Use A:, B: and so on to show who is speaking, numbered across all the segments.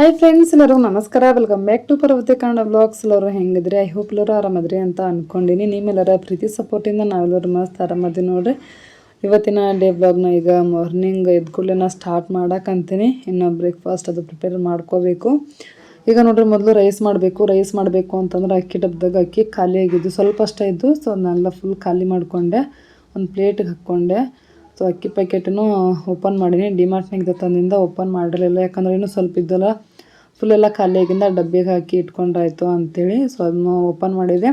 A: Hi friends ಎಲ್ಲರೂ ನಮಸ್ಕಾರ. Welcome back to Parvathi Kannada vlogs ಎಲ್ಲರೂ ಹೆಂಗಿದ್ರಿ? ಐ ಹೋಪ್ ಎಲ್ಲರೂ ಆರಾಮದ್ರಿ ಅಂತ ಅಂದ್ಕೊಂಡಿನಿ ನಿಮ್ಮೆಲ್ಲರ ಪ್ರೀತಿ ಸಪೋರ್ಟಿಂದ ನಾವೆಲ್ಲರೂ ಮಸ್ತ್ ಆರಾಮದಿ ನೋಡ್ರಿ. ಇವತ್ತಿನ ಡೇ ಬ್ಲಾಗ್ನ ಈಗ ಮಾರ್ನಿಂಗ್ ಎದ್ದ ನಾ ಸ್ಟಾರ್ಟ್ ಮಾಡೋಕ್ಕಂತೀನಿ ಇನ್ನು ಬ್ರೇಕ್ಫಾಸ್ಟ್ ಅದು ಪ್ರಿಪೇರ್ ಮಾಡ್ಕೋಬೇಕು. ಈಗ ನೋಡ್ರಿ, ಮೊದಲು ರೈಸ್ ಮಾಡಬೇಕು. ರೈಸ್ ಮಾಡಬೇಕು ಅಂತಂದ್ರೆ ಅಕ್ಕಿ ಡಬ್ಬದಾಗ ಅಕ್ಕಿ ಖಾಲಿ ಆಗಿದ್ದು ಸ್ವಲ್ಪ ಅಷ್ಟೇ ಇದ್ದು ಸೊ ಅದನ್ನೆಲ್ಲ ಫುಲ್ ಖಾಲಿ ಮಾಡಿಕೊಂಡೆ. ಒಂದು ಪ್ಲೇಟಿಗೆ ಹಾಕ್ಕೊಂಡೆ ಸೊ ಅಕ್ಕಿ ಪ್ಯಾಕೆಟನ್ನು ಓಪನ್ ಮಾಡೀನಿ. ಡಿಮಾರ್ಟ್ನಿಂದ ತಂದಿಂದ ಓಪನ್ ಮಾಡಿರಲಿಲ್ಲ. ಯಾಕಂದ್ರೆ ಇನ್ನೂ ಸ್ವಲ್ಪ ಇದ್ದಲ್ಲ. ಫುಲ್ ಎಲ್ಲ ಖಾಲಿಯಾಗಿಂದ ಡಬ್ಬಿಗೆ ಹಾಕಿ ಇಟ್ಕೊಂಡ್ರಾಯ್ತು ಅಂತೇಳಿ. ಸೊ ಅದನ್ನು ಓಪನ್ ಮಾಡಿದೆ.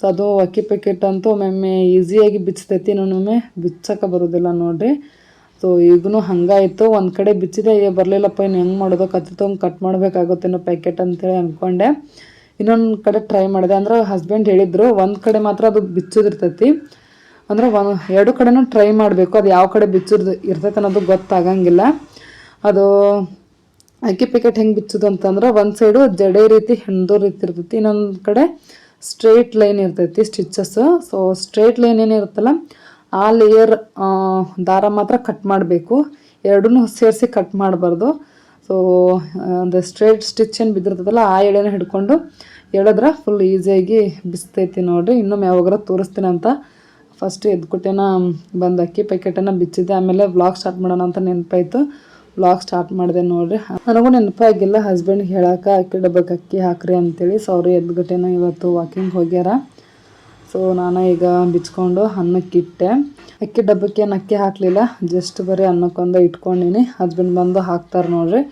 A: ಸೊ ಅದು ಅಕ್ಕಿ ಪ್ಯಾಕೆಟ್ ಅಂತೂ ಒಮ್ಮೊಮ್ಮೆ ಈಸಿಯಾಗಿ ಬಿಚ್ಚತೈತಿ ಇನ್ನೊಮ್ಮೆ ಬಿಚ್ಚಕ್ಕೆ ಬರೋದಿಲ್ಲ ನೋಡಿರಿ. ಸೊ ಈಗೂ ಹಂಗಾಯಿತು. ಒಂದು ಕಡೆ ಬಿಚ್ಚಿದೆ. ಬರಲಿಲ್ಲಪ್ಪ, ಇನ್ನು ಹೆಂಗೆ ಮಾಡೋದು? ಕತ್ತಿ ತಂಗೆ ಕಟ್ ಮಾಡಬೇಕಾಗುತ್ತೇನೋ ಪ್ಯಾಕೆಟ್ ಅಂತೇಳಿ ಅಂದ್ಕೊಂಡೆ ಇನ್ನೊಂದು ಕಡೆ ಟ್ರೈ ಮಾಡಿದೆ. ಅಂದ್ರೆ ಹಸ್ಬೆಂಡ್ ಹೇಳಿದ್ರು, ಒಂದು ಕಡೆ ಮಾತ್ರ ಅದು ಬಿಚ್ಚೋದಿರ್ತೈತಿ. ಅಂದ್ರೆ ಒಂದು ಎರಡು ಕಡೆನೂ ಟ್ರೈ ಮಾಡಬೇಕು. ಅದು ಯಾವ ಕಡೆ ಬಿಚ್ಚೋದು, ಇರ್ತೈತೆ ಅನ್ನೋದು ಗೊತ್ತಾಗಂಗಿಲ್ಲ. ಅದು ಅಕ್ಕಿ ಪ್ಯಾಕೆಟ್ ಹೆಂಗೆ ಬಿಚ್ಚೋದು ಅಂತಂದ್ರೆ ಒಂದು ಸೈಡು ಜಡೆ ರೀತಿ ಹೆಣ್ದೋ ರೀತಿ ಇರ್ತೈತಿ. ಇನ್ನೊಂದು ಕಡೆ ಸ್ಟ್ರೈಟ್ ಲೈನ್ ಇರ್ತೈತಿ ಸ್ಟಿಚಸ್ ಸೊ ಸ್ಟ್ರೈಟ್ ಲೈನ್ ಏನಿರುತ್ತಲ್ಲ ಆ ಲೇಯರ್ ದಾರ ಮಾತ್ರ ಕಟ್ ಮಾಡಬೇಕು. ಎರಡನ್ನೂ ಸೇರಿಸಿ ಕಟ್ ಮಾಡಬಾರ್ದು. ಸೊ ಒಂದು ಸ್ಟ್ರೈಟ್ ಸ್ಟಿಚ್ ಏನು ಬಿದ್ದಿರ್ತದಲ್ಲ, ಆ ಎಳೆನ ಹಿಡ್ಕೊಂಡು ಎಳೆದ್ರೆ ಫುಲ್ ಈಸಿಯಾಗಿ ಬಿಸ್ತೈತಿ ನೋಡ್ರಿ. ಇನ್ನೊಮ್ಮೆ ಯಾವಾಗಾರ ತೋರಿಸ್ತೀನಿ ಅಂತ. ಫಸ್ಟ್ ಎದ್ಕೊಟ್ಟೆನ ಬಂದು ಅಕ್ಕಿ ಪ್ಯಾಕೆಟನ್ನು ಬಿಚ್ಚಿದ್ದೆ. ಆಮೇಲೆ ವ್ಲಾಗ್ ಸ್ಟಾರ್ಟ್ ಮಾಡೋಣ ಅಂತ ನೆನಪಾಯ್ತು. ವ್ಲಾಗ್ ಸ್ಟಾರ್ಟ್ ಮಾಡಿದೆ ನೋಡ್ರಿ. ನನಗೂ ನೆನಪಾಗಿಲ್ಲ ಹಸ್ಬೆಂಡ್ಗೆ ಹೇಳಕ್ಕೆ ಅಕ್ಕಿ ಡಬ್ಬಕ್ಕೆ ಅಕ್ಕಿ ಹಾಕ್ರಿ ಅಂತೇಳಿ. ಸೊ ಅವರು ಎದ್ಗಟ್ಟೆನ ಇವತ್ತು ವಾಕಿಂಗ್ ಹೋಗ್ಯಾರ. ಸೊ ನಾನು ಈಗ ಬಿಚ್ಕೊಂಡು ಅನ್ನಕ್ಕಿಟ್ಟೆ ಅಕ್ಕಿ ಡಬ್ಬಕ್ಕೆ ಏನು ಅಕ್ಕಿ ಹಾಕಲಿಲ್ಲ ಜಸ್ಟ್ ಬರೀ ಅನ್ನಕ್ಕೊಂದು ಇಟ್ಕೊಂಡಿನಿ. ಹಸ್ಬೆಂಡ್ ಬಂದು ಹಾಕ್ತಾರೆ ನೋಡ್ರಿ.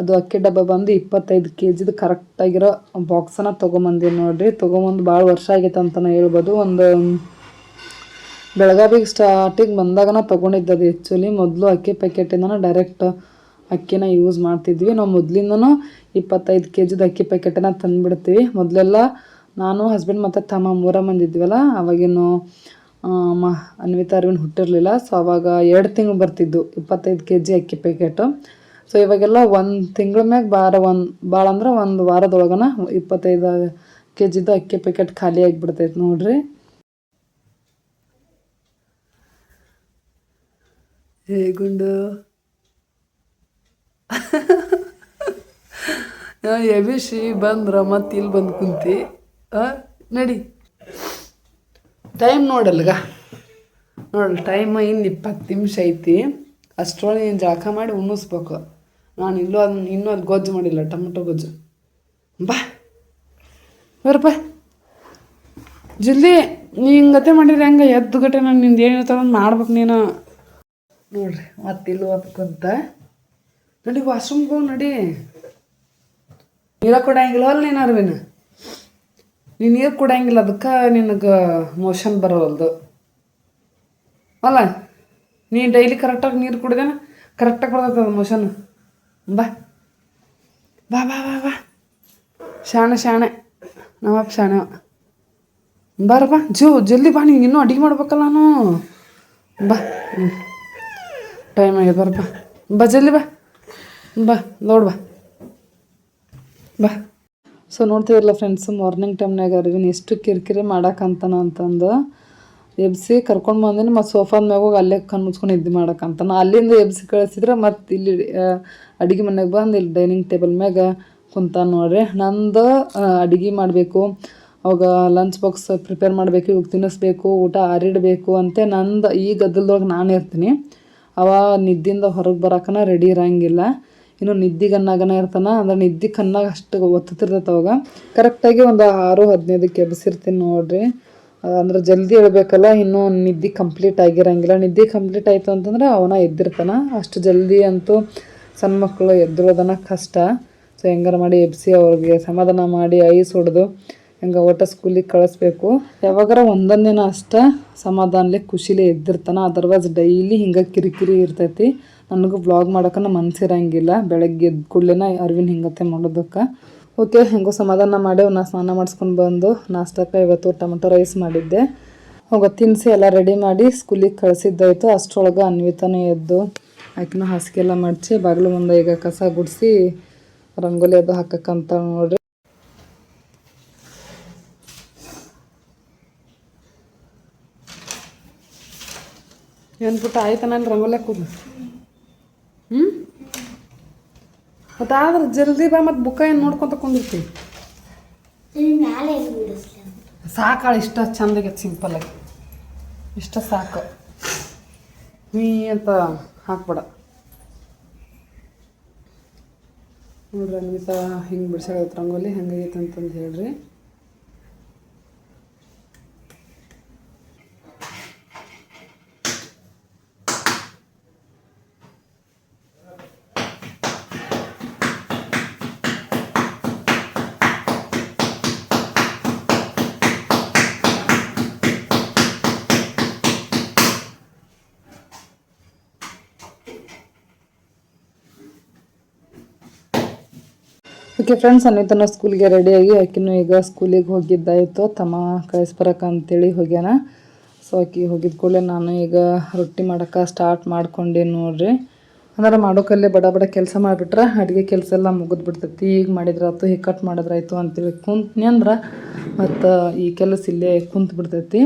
A: ಅದು ಅಕ್ಕಿ ಡಬ್ಬ ಬಂದು ಇಪ್ಪತ್ತೈದು ಕೆ ಜಿದು ಕರೆಕ್ಟಾಗಿರೋ ಬಾಕ್ಸನ್ನ ತೊಗೊಂಬಂದೀನಿ ನೋಡ್ರಿ. ತೊಗೊಂಬಂದು ಭಾಳ ವರ್ಷ ಆಗೈತೆ ಅಂತಲೇ ಹೇಳ್ಬೋದು. ಒಂದು ಬೆಳಗಾವಿಗೆ ಸ್ಟಾರ್ಟಿಂಗ್ ಬಂದಾಗ ತೊಗೊಂಡಿದ್ದು ಅದು ಆ್ಯಕ್ಚುಲಿ ಮೊದಲು ಅಕ್ಕಿ ಪ್ಯಾಕೆಟಿಂದನೂ ಡೈರೆಕ್ಟ್ ಅಕ್ಕಿನ ಯೂಸ್ ಮಾಡ್ತಿದ್ವಿ. ನಾವು ಮೊದಲಿಂದನೂ ಇಪ್ಪತ್ತೈದು ಕೆ ಜಿದು ಅಕ್ಕಿ ಪ್ಯಾಕೆಟನ್ನು ತಂದುಬಿಡ್ತೀವಿ. ಮೊದಲೆಲ್ಲ ನಾನು ಹಸ್ಬೆಂಡ್ ಮತ್ತು ತಮ್ಮ ಮೂರ ಮಂದಿ ಇದ್ವಲ್ಲ ಅವಾಗಿನ್ನು ಮ, ಅನ್ವಿತಾ ಅರವಿಂದ್ ಹುಟ್ಟಿರಲಿಲ್ಲ. ಸೊ ಅವಾಗ ಎರಡು ತಿಂಗಳು ಬರ್ತಿದ್ದು ಇಪ್ಪತ್ತೈದು ಕೆ ಜಿ ಅಕ್ಕಿ ಪ್ಯಾಕೆಟು ಸೊ ಇವಾಗೆಲ್ಲ ಒಂದು ತಿಂಗಳ ಮ್ಯಾಗ ಬಾರ ಒಂದು ಭಾಳ ಅಂದ್ರೆ ಒಂದು ವಾರದೊಳಗನ ಇಪ್ಪತ್ತೈದು ಕೆ ಜಿದು ಅಕ್ಕಿ ಪ್ಯಾಕೆಟ್ ಖಾಲಿ ಆಗಿಬಿಡ್ತೈತೆ ನೋಡ್ರಿ. ಹೇ ಗುಂಡು. ಎಬಿಸಿ ಬಂದ್ರ ಮತ್ತೆ ಇಲ್ಲಿ ಬಂದು ಕುಂತಿ. ನಡಿ. ಟೈಮ್ ನೋಡಲ್ಗ? ನೋಡಲ್ ಟೈಮ್ ಇನ್ನು ಇಪ್ಪತ್ತು ನಿಮಿಷ ಐತಿ. ಅಷ್ಟರೊಳಗೆ ಏನು ಜಳಕ ಮಾಡಿ ಉಣ್ಣಿಸ್ಬೇಕು. ನಾನು ಇಲ್ಲೂ ಅದನ್ನ ಇನ್ನೂ ಅದು ಗೊಜ್ಜು ಮಾಡಿಲ್ಲ, ಟೊಮೆಟೊ ಗೊಜ್ಜು. ಬಾ. ಬರಪ್ಪ ಜಲ್ದಿ ನೀ ಹಿಂಗತೆ ಮಾಡಿದ್ರೆ ಹೆಂಗೆ ಎದ್ದು ಗಟ್ಟೆ ನಾನು ನಿಂದು ಅದನ್ನ ಮಾಡ್ಬೇಕು ನೀನು. ನೋಡ್ರಿ ಮತ್ತೆ ಇಲ್ಲಿ ಕುಂತ ನಡಿ ವಾಶ್ರೂಮ್ಗೆ ಹೋಗಿ ನಡಿ. ನೀರ ಕೊಡಂಗಿಲ್ಲ ಅಲ್ಲ ನೀನು ಅರ್ವಿನ ನೀ ನೀರು ಕುಡಂಗಿಲ್ಲ ಅದಕ್ಕೆ ನಿನಗೆ ಮೋಷನ್ ಬರೋವಲ್ದು. ಅಲ್ಲ ನೀ ಡೈಲಿ ಕರೆಕ್ಟಾಗಿ ನೀರು ಕುಡ್ದೇನ ಕರೆಕ್ಟಾಗಿ ಬರ್ತೈತೆ ಮೋಷನ್ ಬಾ. ಬಾ ಬಾ ಬಾ ಬಾ. ಶಾಣೆ ಶಾಣೆ. ನಮ್ಮಪ್ಪ ಶಾಣೆ. ಅವ. ಬಾ ಜೋ, ಜಲ್ದಿ ಬಾ, ನೀನು ಇನ್ನೂ ಅಡುಗೆ ಮಾಡ್ಬೇಕಲ್ಲ ನಾನು. ಬಾ ಹ್ಞೂ ಟೈಮ್ ಆಗಿದೆ, ಬರಪ್ಪ. ಬಾ, ಜಲ್ದಿ ಬಾ. ಬಾ, ನೋಡ್ ಬಾ. ಬಾ. ಸೊ ನೋಡ್ತಿದ್ರಲ್ಲ ಫ್ರೆಂಡ್ಸು ಮಾರ್ನಿಂಗ್ ಟೈಮ್ನಾಗ ಅರಿವಿನ ಎಷ್ಟು ಕಿರಿಕಿರಿ ಮಾಡಕ್ಕಂತಾನ ಅಂತಂದು. ಎಬ್ಸಿ ಕರ್ಕೊಂಡು ಬಂದಿನಿ, ಮತ್ತು ಸೋಫಾದ ಮ್ಯಾಗ ಹೋಗಿ ಅಲ್ಲೇ ಕಣ್ಣು ಮುಚ್ಕೊಂಡು ನಿದ್ದೆ ಮಾಡಕ್ಕಂತಾನ ಅಲ್ಲಿಂದ ಎಬ್ಸಿ ಕಳಿಸಿದ್ರೆ ಮತ್ತು ಇಲ್ಲಿ ಅಡುಗೆ ಮನೆಗೆ ಬಂದು ಇಲ್ಲಿ ಡೈನಿಂಗ್ ಟೇಬಲ್ ಮ್ಯಾಗ ಕುಂತಾನ ನೋಡ್ರಿ. ನಂದು ಅಡುಗೆ ಮಾಡಬೇಕು. ಅವಾಗ ಲಂಚ್ ಬಾಕ್ಸ್ ಪ್ರಿಪೇರ್ ಮಾಡಬೇಕು, ಇವಾಗ ತಿನ್ನಿಸ್ಬೇಕು ಊಟ ಆರಿಡಬೇಕು ಅಂತ. ನಂದು ಈ ಗದ್ದಲದೊಳಗೆ ನಾನು ಇರ್ತೀನಿ. ಅವ ನಿದ್ದಿಂದ ಹೊರಗೆ ಬರಕನ ರೆಡಿ ಇರಂಗಿಲ್ಲ. ಇನ್ನು ನಿದ್ದೆ ಕನ್ನಾಗನ ಇರ್ತಾನ, ಅಂದ್ರೆ ನಿದ್ದೆ ಕನ್ನಾಗ ಅಷ್ಟು ಒತ್ತುತ್ತಿರ್ತೈತೆ ಅವಾಗ. ಕರೆಕ್ಟಾಗಿ ಒಂದು ಆರು ಹದಿನೈದಕ್ಕೆ ಎಬ್ಸಿರ್ತೀನಿ ನೋಡ್ರಿ. ಅಂದ್ರೆ ಜಲ್ದಿ ಹೇಳ್ಬೇಕಲ್ಲ ಇನ್ನೂ ನಿದ್ದೆ ಕಂಪ್ಲೀಟ್ ಆಗಿರಂಗಿಲ್ಲ. ನಿದ್ದೆ ಕಂಪ್ಲೀಟ್ ಆಯಿತು ಅಂತಂದ್ರೆ ಅವನ ಎದ್ದಿರ್ತಾನ. ಅಷ್ಟು ಜಲ್ದಿ ಅಂತೂ ಸಣ್ಣ ಮಕ್ಕಳು ಎದ್ದಿರೋದನ್ನ ಕಷ್ಟ. ಸೊ ಹೆಂಗಾರ ಮಾಡಿ ಎಬ್ಸಿ ಅವ್ರಿಗೆ ಸಮಾಧಾನ ಮಾಡಿ ಐಸ್ ಹೊಡೆದು ಹೆಂಗೆ ಒಟ್ಟು ಸ್ಕೂಲಿಗೆ ಕಳಿಸ್ಬೇಕು. ಯಾವಾಗಾರ ಒಂದೊಂದು ದಿನ ಅಷ್ಟ ಸಮಾಧಾನಲೆ ಖುಷಿಲೇ ಎದ್ದಿರ್ತಾನೆ. ಅದರ್ವೈಸ್ ಡೈಲಿ ಹಿಂಗೆ ಕಿರಿಕಿರಿ ಇರ್ತೈತಿ. ನನಗೂ ಬ್ಲಾಗ್ ಮಾಡೋಕೆ ಮನಸ್ಸಿರಂಗಿಲ್ಲ ಬೆಳಗ್ಗೆ ಎದ್ದು ಕೂಡಲೇ ಅರಿವಿನ ಹಿಂಗತ್ತೆ ಮಾಡೋದಕ್ಕೆ. ಓಕೆ, ಹೆಂಗೋ ಸಮಾಧಾನ ಮಾಡಿ ನಾ ಸ್ನಾನ ಮಾಡಿಸ್ಕೊಂಡು ಬಂದು ನಾಷ್ಟಕ್ಕೆ ಇವತ್ತು ಟೊಮೆಟೊ ರೈಸ್ ಮಾಡಿದ್ದೆ. ಹೋಗ ತಿನ್ನಿಸಿ ಎಲ್ಲ ರೆಡಿ ಮಾಡಿ ಸ್ಕೂಲಿಗೆ ಕಳಿಸಿದ್ದಾಯಿತು. ಅಷ್ಟರೊಳಗೆ ಅನ್ವಿತನೇ ಎದ್ದು ಆಕಿನೂ ಹಾಸಿಗೆ ಎಲ್ಲ ಮಡಚಿ ಬಾಗಿಲು ಮುಂದೆ ಈಗ ಕಸ ಗುಡಿಸಿ ರಂಗೋಲಿ ಅದು ಹಾಕಕ್ಕಂತ ನೋಡ್ರಿ. ಏನು ಪುಟ್ಟ ನಾನು ರಂಗೋಲೆ ಕೂದು ಹ್ಞೂ ಮತ್ತು ಆದ್ರೆ ಜಲ್ದಿ ಬಾ ಮತ್ತು ಬುಕ್ಕ ಏನು ನೋಡ್ಕೊತ ಕುಂದಿರ್ತೀವಿ ಸಾಕಾಳು ಇಷ್ಟ ಚಂದಾಗಿ ಸಿಂಪಲ್ಲಾಗಿ ಇಷ್ಟ ಸಾಕು. ನೀ ಅಂತ ಹಾಕ್ಬೇಡ. ನೋಡ್ರಿ ಅನ್ವಿತಾ, ಹಿಂಗೆ ಬಿಡ್ಸಾಗತ್ತೆ ರಂಗೋಲಿ ಹೆಂಗಾಗೈತೆ ಅಂತಂದು ಹೇಳ್ರಿ. ಓಕೆ ಫ್ರೆಂಡ್ಸ್, ಅನಿತನ ಸ್ಕೂಲ್ಗೆ ರೆಡಿಯಾಗಿ ಆಕಿನೂ ಈಗ ಸ್ಕೂಲಿಗೆ ಹೋಗಿದ್ದಾಯಿತು. ತಮ್ಮ ಕಳಿಸ್ಬರಕ ಅಂತೇಳಿ ಹೋಗ್ಯಾನ. ಸೊ ಆಕಿ ಹೋಗಿದ ಕೂಡಲೇ ನಾನು ಈಗ ರೊಟ್ಟಿ ಮಾಡೋಕೆ ಸ್ಟಾರ್ಟ್ ಮಾಡ್ಕೊಂಡೆ ನೋಡ್ರಿ. ಅಂದ್ರೆ ಮಾಡೋಕಲ್ಲೇ ಬಡ ಬಡ ಕೆಲಸ ಮಾಡಿಬಿಟ್ರೆ, ಅಡುಗೆ ಕೆಲಸ ಎಲ್ಲ ಮುಗಿದು ಬಿಡ್ತೈತಿ. ಈಗ ಮಾಡಿದ್ರಾಯ್ತು, ಹೀಗೆ ಕಟ್ ಮಾಡಿದ್ರಾಯ್ತು ಅಂತೇಳಿ ಕುಂತ್ನಿ ಅಂದ್ರೆ ಮತ್ತು ಈ ಕೆಲಸ ಇಲ್ಲೇ ಕುಂತು ಬಿಡ್ತೈತಿ.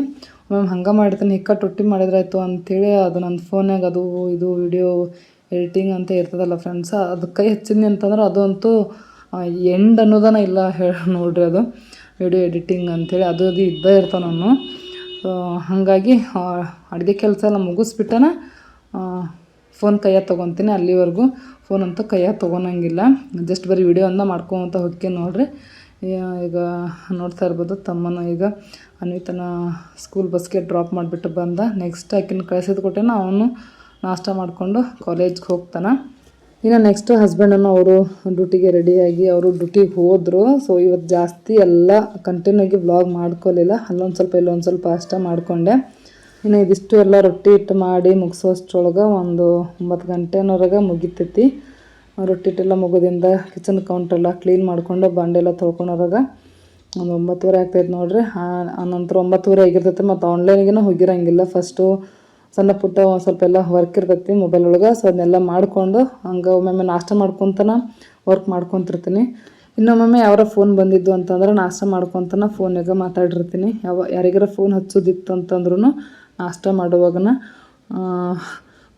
A: ಮ್ಯಾಮ್ ಹಂಗೆ ಮಾಡಿರ್ತೀನಿ ಹಿಕ್ಕಟ್ಟು ರೊಟ್ಟಿ ಮಾಡಿದ್ರಾಯ್ತು ಅಂಥೇಳಿ ಅದು ನನ್ನ ಫೋನ್ಯಾಗ ಅದು ಇದು ವಿಡಿಯೋ ಎಡಿಟಿಂಗ್ ಅಂತ ಇರ್ತದಲ್ಲ ಫ್ರೆಂಡ್ಸ್ ಅದು ಕೈ ಹಚ್ಚಿದ್ನಿ ಅಂತಂದ್ರೆ ಅದಂತೂ ಎಂಡ್ ಅನ್ನೋದನ ಇಲ್ಲ ಹೇಳಿ ನೋಡ್ರಿ ಅದು. ವಿಡಿಯೋ ಎಡಿಟಿಂಗ್ ಅಂಥೇಳಿ ಅದು ಅದು ಇದ್ದೇ ಇರ್ತಾವೆ ನಾನು. ಸೊ ಹಾಗಾಗಿ ಅಡುಗೆ ಕೆಲಸ ಎಲ್ಲ ಮುಗಿಸ್ಬಿಟ್ಟನ ಫೋನ್ ಕೈಯಾಗ ತೊಗೊತೀನಿ ಅಲ್ಲಿವರೆಗೂ. ಫೋನ್ ಅಂತೂ ಕೈಯಾಗ ತೊಗೊಳಂಗಿಲ್ಲ ಜಸ್ಟ್ ಬರೀ ವಿಡಿಯೋ ಅಂದ ಮಾಡ್ಕೊಂತ ಹೊಕ್ಕೆ ನೋಡ್ರಿ. ಈಗ ನೋಡ್ತಾ ಇರ್ಬೋದು ತಮ್ಮನ ಈಗ ಅನ್ವಿತನ ಸ್ಕೂಲ್ ಬಸ್ಗೆ ಡ್ರಾಪ್ ಮಾಡಿಬಿಟ್ಟು ಬಂದ. ನೆಕ್ಸ್ಟ್ ಆಕಿನ ಕಳಿಸಿದ ಕೊಟ್ಟೆನ ಅವನು ನಾಷ್ಟ ಮಾಡಿಕೊಂಡು ಕಾಲೇಜ್ಗೆ ಹೋಗ್ತಾನೆ. ಇನ್ನು ನೆಕ್ಸ್ಟ್ ಹಸ್ಬೆಂಡನ್ನು ಅವರು ಡ್ಯೂಟಿಗೆ ರೆಡಿಯಾಗಿ ಅವರು ಡ್ಯೂಟಿಗೆ ಹೋದರು. ಸೊ ಇವತ್ತು ಜಾಸ್ತಿ ಎಲ್ಲ ಕಂಟಿನ್ಯೂ ಆಗಿ ವ್ಲಾಗ್ ಮಾಡ್ಕೊಲಿಲ್ಲ. ಅಲ್ಲೊಂದು ಸ್ವಲ್ಪ ಇಲ್ಲೊಂದು ಸ್ವಲ್ಪ ಅಷ್ಟ ಮಾಡಿಕೊಂಡೆ. ಇನ್ನು ಇದಿಷ್ಟು ಎಲ್ಲ ರೊಟ್ಟಿ ಇಟ್ಟು ಮಾಡಿ ಮುಗಿಸೋಷ್ಟ್ರೊಳಗೆ ಒಂದು ಒಂಬತ್ತು ಗಂಟೆನವರೆಗೆ ಮುಗಿತೈತಿ. ರೊಟ್ಟಿ ಇಟ್ಟೆಲ್ಲ ಮುಗೋದಿಂದ ಕಿಚನ್ ಕೌಂಟ್ರೆಲ್ಲ ಕ್ಲೀನ್ ಮಾಡಿಕೊಂಡು ಬಂಡೆಲ್ಲ ತೊಳ್ಕೊಳೋರಾಗ ಒಂದು ಒಂಬತ್ತುವರೆ ಆಗ್ತೈತೆ ನೋಡಿರಿ. ಆ- ನಂತರ ಒಂಬತ್ತುವರೆ ಆಗಿರ್ತೈತೆ ಮತ್ತು ಆನ್ಲೈನಿಗೆ ಹೋಗಿರಂಗಿಲ್ಲ. ಫಸ್ಟು ಸಣ್ಣ ಪುಟ್ಟ ಸ್ವಲ್ಪ ಎಲ್ಲ ವರ್ಕ್ ಇರ್ತೈತಿ ಮೊಬೈಲ್ ಒಳಗೆ. ಸೊ ಅದನ್ನೆಲ್ಲ ಮಾಡಿಕೊಂಡು ಹಂಗೆ ಒಮ್ಮೊಮ್ಮೆ ನಾಷ್ಟ ಮಾಡ್ಕೊತನ ವರ್ಕ್ ಮಾಡ್ಕೊತಿರ್ತೀನಿ. ಇನ್ನೊಮ್ಮೊಮ್ಮೆ ಯಾವಾರ ಫೋನ್ ಬಂದಿದ್ದು ಅಂತಂದ್ರೆ ನಾಷ್ಟ ಮಾಡ್ಕೊತನ ಫೋನಿಗೆ ಮಾತಾಡಿರ್ತೀನಿ. ಯಾವ, ಯಾರಿಗಾರ ಫೋನ್ ಹಚ್ಚೋದಿತ್ತು ಅಂತಂದ್ರೂ ನಾಷ್ಟ ಮಾಡುವಾಗನ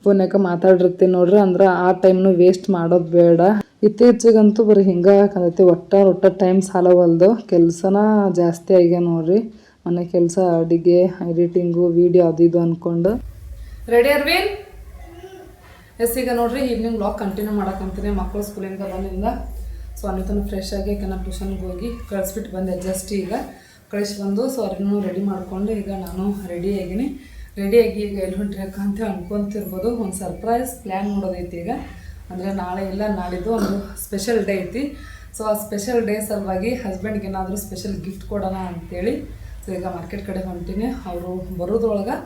A: ಫೋನ್ಯಾಗ ಮಾತಾಡಿರ್ತೀನಿ ನೋಡ್ರಿ. ಅಂದ್ರೆ ಆ ಟೈಮ್ನು ವೇಸ್ಟ್ ಮಾಡೋದು ಬೇಡ. ಇತ್ತೀಚೆಗಂತೂ ಬರೀ ಹಿಂಗೆ ಆಗೈತಿ ಒಟ್ಟ ಒಟ್ಟ ಟೈಮ್ ಸಾಲವಲ್ದು. ಕೆಲಸನ ಜಾಸ್ತಿ ಆಗ್ಯ ನೋಡ್ರಿ. ಮನೆ ಕೆಲಸ ಅಡುಗೆ ಎಡಿಟಿಂಗು ವೀಡಿಯೋ ಅದು ಇದು ಅಂದ್ಕೊಂಡು ರೆಡಿ ಅರ್ವಿನ್ ಎಸ್ ಈಗ ನೋಡ್ರಿ ಈವ್ನಿಂಗ್ ಬ್ಲಾಗ್ ಕಂಟಿನ್ಯೂ ಮಾಡಕ್ಕಂತೀನಿ ಮಕ್ಕಳು ಸ್ಕೂಲಿಂದ ಬಂದಿಂದ ಸೊ ಅನಿತನ ಫ್ರೆಶ್ ಆಗಿ ಯಾಕಂದ್ರೆ ಟ್ಯೂಷನ್ಗೆ ಹೋಗಿ ಕಳಿಸ್ಬಿಟ್ಟು ಬಂದೆ ಜಸ್ಟ್ ಈಗ. ಕಳಿಸಿ ಬಂದು ಸೊ ಅವ್ರನ್ನೂ ರೆಡಿ ಮಾಡಿಕೊಂಡು, ಈಗ ನಾನು ರೆಡಿ ಆಗಿನಿ. ರೆಡಿಯಾಗಿ ಈಗ ಎಲ್ಲಿ ಹೊಂಟ್ರಕ್ಕ ಅಂತ ಅನ್ಕೊಂತಿರ್ಬೋದು. ಒಂದು ಸರ್ಪ್ರೈಸ್ ಪ್ಲ್ಯಾನ್ ಮಾಡೋದೈತಿ ಈಗ. ಅಂದರೆ ನಾಳೆ ಇಲ್ಲ, ನಾಳಿದ್ದು ಒಂದು ಸ್ಪೆಷಲ್ ಡೇ ಐತಿ. ಸೊ ಆ ಸ್ಪೆಷಲ್ ಡೇ ಸಲುವಾಗಿ ಹಸ್ಬೆಂಡ್ಗೆ ಏನಾದರೂ ಸ್ಪೆಷಲ್ ಗಿಫ್ಟ್ ಕೊಡೋಣ ಅಂತೇಳಿ. ಸೊ ಈಗ ಮಾರ್ಕೆಟ್ ಕಡೆ ಹೊಂಟೀನಿ. ಅವರು ಬರೋದ್ರೊಳಗೆ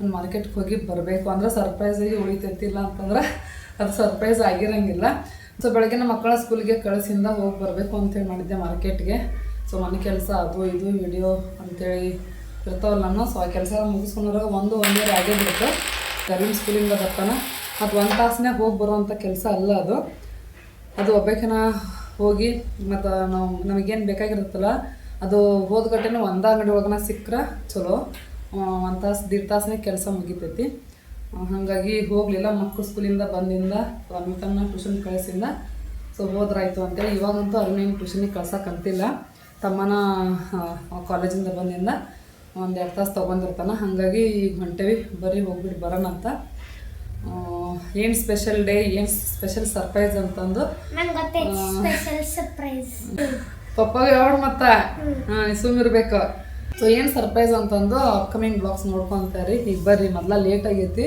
A: ನಾನು ಮಾರ್ಕೆಟ್ಗೆ ಹೋಗಿ ಬರಬೇಕು. ಅಂದ್ರೆ ಸರ್ಪ್ರೈಸಾಗಿ ಉಳಿತೈತಿಲ್ಲ ಅಂತಂದ್ರೆ ಅದು ಸರ್ಪ್ರೈಸ್ ಆಗಿರಂಗಿಲ್ಲ. ಸೊ ಬೆಳಗ್ಗೆ ನಮ್ಮ ಮಕ್ಕಳ ಸ್ಕೂಲಿಗೆ ಕಳಿಸಿಂದ ಹೋಗಿ ಬರಬೇಕು ಅಂತೇಳಿ ಮಾಡಿದ್ದೆ ಮಾರ್ಕೆಟ್ಗೆ. ಸೊ ಮನೆ ಕೆಲಸ ಅದು ಇದು ವಿಡಿಯೋ ಅಂತೇಳಿ ಇರ್ತಾವಲ್ಲ ನಾನು ಸೊ ಆ ಕೆಲಸ ಮುಗಿಸ್ಕೊಂಡ್ರಾಗ ಒಂದು ಒಂದೂವರೆ ಆಗೇ ಬಿಡುತ್ತೆ ಗರೀನ್ ಸ್ಕೂಲಿಂದ ಬರ್ತಾನೆ. ಮತ್ತು ಒಂದು ತಾಸನ್ನೇ ಹೋಗಿ ಬರುವಂಥ ಕೆಲಸ ಅಲ್ಲ ಅದು. ಅದು ಒಬ್ಬಕಿನ ಹೋಗಿ ಮತ್ತು ನಾವು ನಮಗೇನು ಬೇಕಾಗಿರುತ್ತಲ್ಲ, ಅದು ಹೋದ ಗಟ್ಟೆನೂ ಒಂದು ಅಂಗಡಿ ಒಳಗನ ಸಿಕ್ಕರೆ ಚಲೋ. ಒಂದು ತಾಸು ದೀಡ್ ತಾಸನೇ ಕೆಲಸ ಮುಗಿತೈತಿ. ಹಾಗಾಗಿ ಹೋಗಲಿಲ್ಲ ಮಕ್ಕಳು ಸ್ಕೂಲಿಂದ ಬಂದಿಂದ ಅಮಿತನ್ನ ಟ್ಯೂಷನ್ ಕಳಿಸಿಂದ ಸೊ ಹೋದ್ರಾಯ್ತು ಅಂತೇಳಿ ಇವಾಗಂತೂ ಅವ್ರನ್ನೇನು ಟ್ಯೂಷನಿಗೆ ಕಳ್ಸೋಕ್ಕಂತಿಲ್ಲ ತಮ್ಮನ ಕಾಲೇಜಿಂದ ಬಂದಿಂದ ಒಂದು ಎರಡು ತಾಸು ತೊಗೊಂಡಿರ್ತಾನೆ. ಹಾಗಾಗಿ ಈಗ ಹೊಂಟೇವಿ ಬರ್ರಿ ಹೋಗ್ಬಿಟ್ಟು ಬರೋಣ ಅಂತ. ಏನು ಸ್ಪೆಷಲ್ ಡೇ ಏನು ಸ್ಪೆಷಲ್ ಸರ್ಪ್ರೈಸ್ ಅಂತಂದು? ಪಪ್ಪಾಗ ಯಾವಾಗ ಮತ್ತ? ಹಾಂ ಸುಮ್ಮಿರ್ಬೇಕು ಸೊ ಏನು ಸರ್ಪ್ರೈಸ್ ಅಂತಂದು ಅಪ್ಕಮಿಂಗ್ ಬ್ಲಾಗ್ಸ್ ನೋಡ್ಕೊತಾರೆ ಈಗ ಬರ್ರಿ, ಮೊದಲ ಲೇಟ್ ಆಗೈತಿ.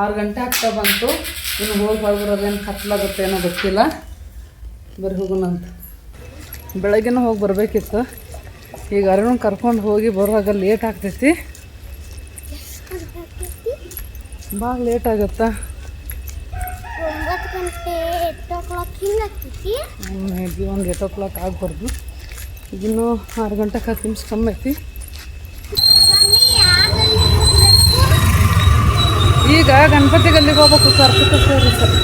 A: ಆರು ಗಂಟೆ ಆಗ್ತಾ ಬಂತು. ಇನ್ನು ಹೋಗಿ ಹೊರಬರೋದೇನು ಕತ್ಲಾಗುತ್ತೆ ಏನೋ ಗೊತ್ತಿಲ್ಲ. ಬರ್ರಿ ಹೋಗೋಣಂತ ಬೆಳಗ್ಗೆನೂ ಹೋಗಿ ಬರಬೇಕಿತ್ತು. ಈಗ ಅರುಣ್ ಕರ್ಕೊಂಡು ಹೋಗಿ ಬರುವಾಗ ಲೇಟ್ ಆಗ್ತೈತಿ. ಭಾಳ ಲೇಟ್ ಆಗುತ್ತಾ?
B: ಗಂಟೆ
A: ಒಂದು ಏಟ್ ಓ ಕ್ಲಾಕ್ ಆಗಬಾರ್ದು. ಇನ್ನೂ ಆರು ಗಂಟೆಗೆ ಹತ್ತು ನಿಮಿಷ ಕಮ್ಮಿ ಐತಿ. ಈಗ ಗಣಪತಿ ಗಲ್ಲಿಗೆ ಹೋಗ್ಬೇಕು ಸರ್ಕತ ಸೇರಿ, ಸರ್.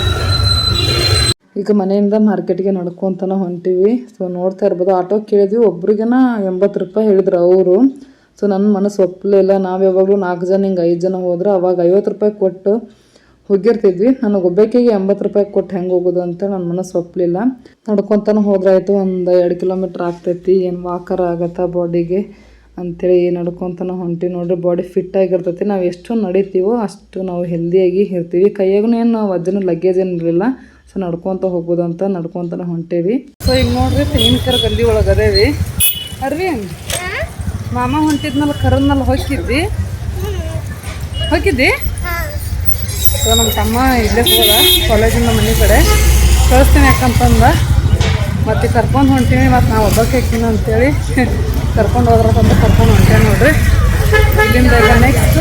A: ಈಗ ಮನೆಯಿಂದ ಮಾರ್ಕೆಟ್ಗೆ ನಡ್ಕೊಂತನ ಹೊಂಟಿವಿ. ಸೊ ನೋಡ್ತಾ ಇರ್ಬೋದು, ಆಟೋ ಕೇಳಿದ್ವಿ. ಒಬ್ರಿಗೆನ ಎಂಬತ್ತು ರೂಪಾಯಿ ಹೇಳಿದ್ರು ಅವರು. ಸೊ ನನ್ನ ಮನಸ್ಸು ಒಪ್ಪಲೇ ಇಲ್ಲ. ನಾವು ಯಾವಾಗಲೂ ನಾಲ್ಕು ಜನ, ಹಿಂಗೆ ಐದು ಜನ ಹೋದ್ರೆ ಅವಾಗ ಐವತ್ತು ರೂಪಾಯಿ ಕೊಟ್ಟು ಹೋಗಿರ್ತಿದ್ವಿ. ನನಗೆ ಒಬ್ಬಾಕಿಗೆ ಎಂಬತ್ತು ರೂಪಾಯಿ ಕೊಟ್ಟು ಹೆಂಗೆ ಹೋಗೋದು ಅಂತ ನನ್ನ ಮನಸ್ಸು ಒಪ್ಪಲಿಲ್ಲ ನಡ್ಕೊತಾನೆ ಹೋದ್ರಾಯ್ತು ಒಂದು ಎರಡು ಕಿಲೋಮೀಟ್ರ್ ಆಗ್ತೈತಿ. ಏನು ವಾಕರ್ ಆಗತ್ತಾ ಬಾಡಿಗೆ ಅಂತೇಳಿ ನಡ್ಕೊತಾನೆ ಹೊಂಟಿವಿ ನೋಡ್ರಿ ಬಾಡಿ ಫಿಟ್ ಆಗಿರ್ತೈತಿ. ನಾವು ಎಷ್ಟು ನಡಿತೀವೋ ಅಷ್ಟು ನಾವು ಹೆಲ್ದಿಯಾಗಿ ಇರ್ತೀವಿ. ಕೈಯಾಗೂ ಏನು ವಜ್ಜನ ಲಗೇಜ್ ಏನು ಇರಲಿಲ್ಲ. ಸೊ ನಡ್ಕೊತ ಹೋಗ್ಬೋದು ಅಂತ ನಡ್ಕೊತಾನೆ ಹೊಂಟೇವಿ. ಸೊ ಈಗ ನೋಡ್ರಿ ತೆಂಗಿನಕರ ಗಲ್ಲಿ ಒಳಗೆ ಅದೇವಿ. ಅರ್ವಿ, ಮಾಮ ಹೊಂಟಿದ್ಮೇಲೆ ಕರದ್ಮೇಲೆ ಹೋಗಿದ್ದಿ ಹೋಗಿದ್ದಿ ಸೊ ನಮ್ಮ ತಮ್ಮ ಇಲ್ಲೇ ಹೋದ ಕಾಲೇಜಿಂದ ಮನೆ ಕಡೆ. ಕಳಿಸ್ತೀನಿ ಯಾಕಂತಂದ. ಮತ್ತೆ ಕರ್ಕೊಂಡು ಹೊಂಟೀನಿ ಮತ್ತು ನಾವು ಒಬ್ಬಕ್ಕೆ ಹಾಕಿನ ಅಂತೇಳಿ. ಕರ್ಕೊಂಡು ಹೋದ್ರಂತ ಕರ್ಕೊಂಡು ಹೊಂಟೆ ನೋಡ್ರಿ. ಇಲ್ಲಿಂದ ಈಗ ನೆಕ್ಸ್ಟ್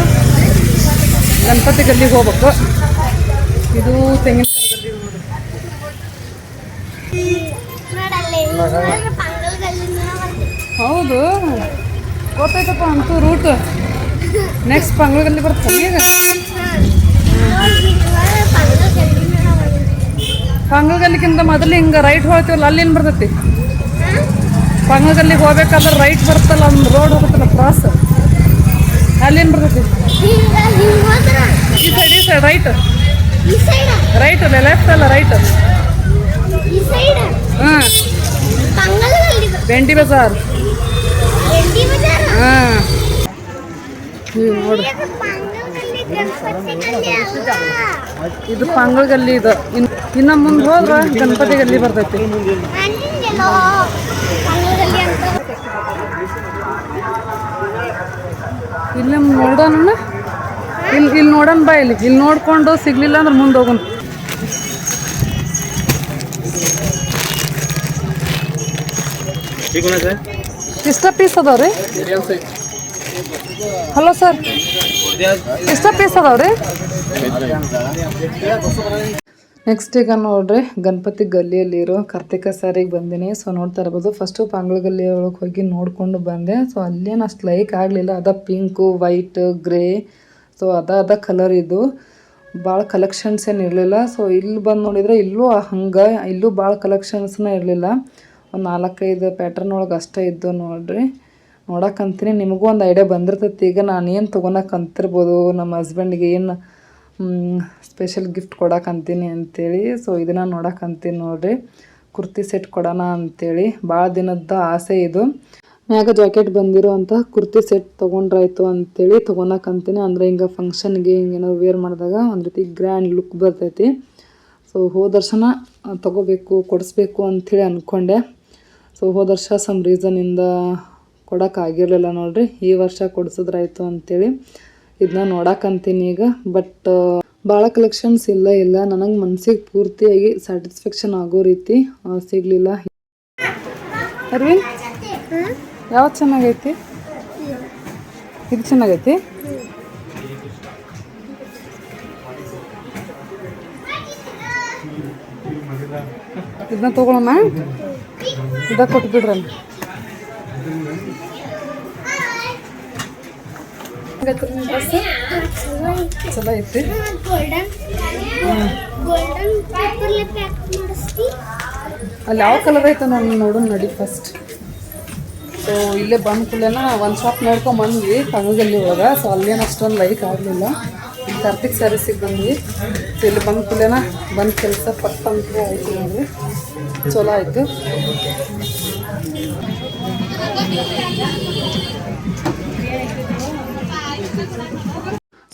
A: ಗಣಪತಿ ಗಲ್ಲಿಗೆ ಹೋಗ್ಬೇಕು. ಇದು
B: ತೆಂಗಿನ
A: ಹೌದು. ಗೊತ್ತಾಯ್ತಪ್ಪ ಅಂತೂ ರೂಟ್ ನೆಕ್ಸ್ಟ್ ಪಂಗ್ಳಗಲ್ಲಿ ಗಲ್ಲಿ ಬರ್ತೀಗ
B: ಪಂಗಲ್ಗಲ್ಲಿಂದ ಗಲ್ಲಿಗಿಂತ
A: ಪಂಗ್ಳಗಲ್ಲಿಗಿಂತ ಮೊದಲು ಹಿಂಗೆ ರೈಟ್ ಹೋಗ್ತೀವಲ್ಲ ಅಲ್ಲಿ ಏನು ಬರ್ತೈತಿ? ಪಂಗ್ಳಗಲ್ಲಿಗೆ ಹೋಗ್ಬೇಕಾದ್ರೆ ರೈಟ್ ಬರ್ತಲ್ಲ ಒಂದು ರೋಡ್ ಹೋಗುತ್ತಲ್ಲ ಕ್ರಾಸ್ ಅಲ್ಲೇನು ಬರ್ತೈತಿ? ಈ ಸೈಡ್ ಈ ಸೈಡ್ ರೈಟ್ ರೈಟ್ ಅಲ್ಲ ಲೆಫ್ಟ್ ಅಲ್ಲ ರೈಟ್ ಹಾಂ ಬೆಂಡಿ ಬಜಾರ್
B: ಇದು
A: ಹಾಂ ನೀವು ನೋಡ್ರಿ
B: ಪಂಗಲ್ಗಲ್ಲಿ
A: ಇದು. ಇದು ಇನ್ನು ಮುಂದೆ ಹೋದ್ರೆ ಗಣಪತಿ ಗಲ್ಲಿ ಬರ್ತೈತಿ. ಇಲ್ಲಿ ನೋಡೋಣ ಇಲ್ಲಿ ಇಲ್ಲಿ ನೋಡೋಣ ಬಾ ಇಲ್ಲಿ. ಇಲ್ಲಿ ನೋಡ್ಕೊಂಡು ಸಿಗ್ಲಿಲ್ಲ ಅಂದ್ರೆ ಮುಂದೆ ಹೋಗೋಣ. ಇಷ್ಟ ಪೀಸ್ ಅದಾವ್ರಿ ಹಲೋ ಸರ್ ಇಷ್ಟ ಪೀಸ್ ಅದಾವ್ರಿ ನೆಕ್ಸ್ಟ್ ಈಗ ನೋಡ್ರಿ, ಗಣಪತಿ ಗಲ್ಲಿಯಲ್ಲಿರೋ ಕಾರ್ತಿಕ ಸಾರಿಗೆ ಬಂದಿನಿ. ಸೊ ನೋಡ್ತಾ ಇರ್ಬೋದು ಫಸ್ಟು ಪಾಂಗ್ಳ ಗಲ್ಲಿ ಒಳಗೆ ಹೋಗಿ ನೋಡ್ಕೊಂಡು ಬಂದೆ. ಸೊ ಅಲ್ಲೇನು ಅಷ್ಟು ಲೈಕ್ ಆಗಲಿಲ್ಲ. ಅದ ಪಿಂಕು ವೈಟ್ ಗ್ರೇ ಸೊ ಅದ ಅದ ಕಲರ್ ಇದು. ಭಾಳ ಕಲೆಕ್ಷನ್ಸ್ ಏನು ಇರಲಿಲ್ಲ. ಸೊ ಇಲ್ಲಿ ಬಂದು ನೋಡಿದ್ರೆ ಇಲ್ಲೂ ಹಂಗೆ, ಇಲ್ಲೂ ಭಾಳ ಕಲೆಕ್ಷನ್ಸ್ನ ಇರಲಿಲ್ಲ. ಒಂದು ನಾಲ್ಕೈದು ಪ್ಯಾಟ್ರನ್ ಒಳಗೆ ಅಷ್ಟೇ ಇದ್ದು ನೋಡ್ರಿ. ನೋಡಕ್ಕಂತೀನಿ ನಿಮಗೂ ಒಂದು ಐಡಿಯಾ ಬಂದಿರ್ತೈತಿ. ಈಗ ನಾನು ಏನು ತೊಗೊಳಕ್ಕೆ ಅಂತಿರ್ಬೋದು ನಮ್ಮ ಹಸ್ಬೆಂಡ್ಗೆ ಏನು ಸ್ಪೆಷಲ್ ಗಿಫ್ಟ್ ಕೊಡೋಕಂತೀನಿ ಅಂತೇಳಿ. ಸೊ ಇದನ್ನು ನೋಡೋಕಂತೀನಿ ನೋಡಿರಿ. ಕುರ್ತಿ ಸೆಟ್ ಕೊಡೋಣ ಅಂಥೇಳಿ ಭಾಳ ದಿನದ ಆಸೆ ಇದು. ಮ್ಯಾಗ ಜಾಕೆಟ್ ಬಂದಿರೋವಂಥ ಕುರ್ತಿ ಸೆಟ್ ತೊಗೊಂಡ್ರಾಯ್ತು ಅಂಥೇಳಿ ತೊಗೊಳಕಂತೀನಿ ಅಂದರೆ ಹಿಂಗೆ ಫಂಕ್ಷನ್ಗೆ ಹಿಂಗೇನೋ ವೇರ್ ಮಾಡಿದಾಗ ಒಂದು ರೀತಿ ಗ್ರ್ಯಾಂಡ್ ಲುಕ್ ಬರ್ತೈತಿ. ಸೊ ಹೋದರ್ಶನ ವರ್ಷನ ತೊಗೋಬೇಕು, ಕೊಡಿಸ್ಬೇಕು ಅಂಥೇಳಿ ಅಂದ್ಕೊಂಡೆ ಸೊ ಹೋದ ವರ್ಷ ಸಮ್ ರೀಸನಿಂದ ಕೊಡೋಕ್ಕಾಗಿರಲಿಲ್ಲ ನೋಡಿರಿ. ಈ ವರ್ಷ ಕೊಡಿಸಿದ್ರಾಯ್ತು ಅಂತೇಳಿ. ಇದನ್ನ ನೋಡಕ್ಕಂತೀನಿ ಈಗ. ಬಟ್ ಭಾಳ ಕಲೆಕ್ಷನ್ಸ್ ಇಲ್ಲ ಇಲ್ಲ. ನನಗೆ ಮನಸ್ಸಿಗೆ ಪೂರ್ತಿಯಾಗಿ ಸ್ಯಾಟಿಸ್ಫ್ಯಾಕ್ಷನ್ ಆಗೋ ರೀತಿ ಸಿಗಲಿಲ್ಲ. ಅರವಿಂದ್ ಯಾವ್ದು ಚೆನ್ನಾಗೈತಿ? ಇದು ಚೆನ್ನಾಗೈತಿ? ಇದನ್ನ ತಗೊಳ್ಳೋಣ ಇದ ಕೊಟ್ಬಿಡ್ರಲ್ಲ ಚಲೋ ಐತಿ ಅಲ್ಲಿ ಯಾವ ಕಲರ್ ಐತೆ ನಾನು ನೋಡೋಣ ನಡಿ ಫಸ್ಟ್ ಸೊ ಇಲ್ಲೇ ಬಂದ ಕೂಡಲೇನ ಒಂದು ಶಾಪ್ ನೋಡ್ಕೊಂಡು ಬಂದ್ವಿ ತಗದಲ್ಲಿ ಒಳಗೆ ಸೊ ಅಲ್ಲೇನು ಅಷ್ಟೊಂದು ಲೈಕ್ ಆಗಲಿಲ್ಲ. ಕಾರ್ತಿಕ್ ಸ್ಯಾರೀಸಿಗೆ ಬಂದ್ವಿ. ಸೊ ಇಲ್ಲಿ ಬಂದ ಕೂಡಲೇನ ಬಂದ ಕೆಲಸ ಪಟ್ ಅಂತ ಆಯ್ತು ನೋಡಿ. ಚಲೋ ಆಯಿತು.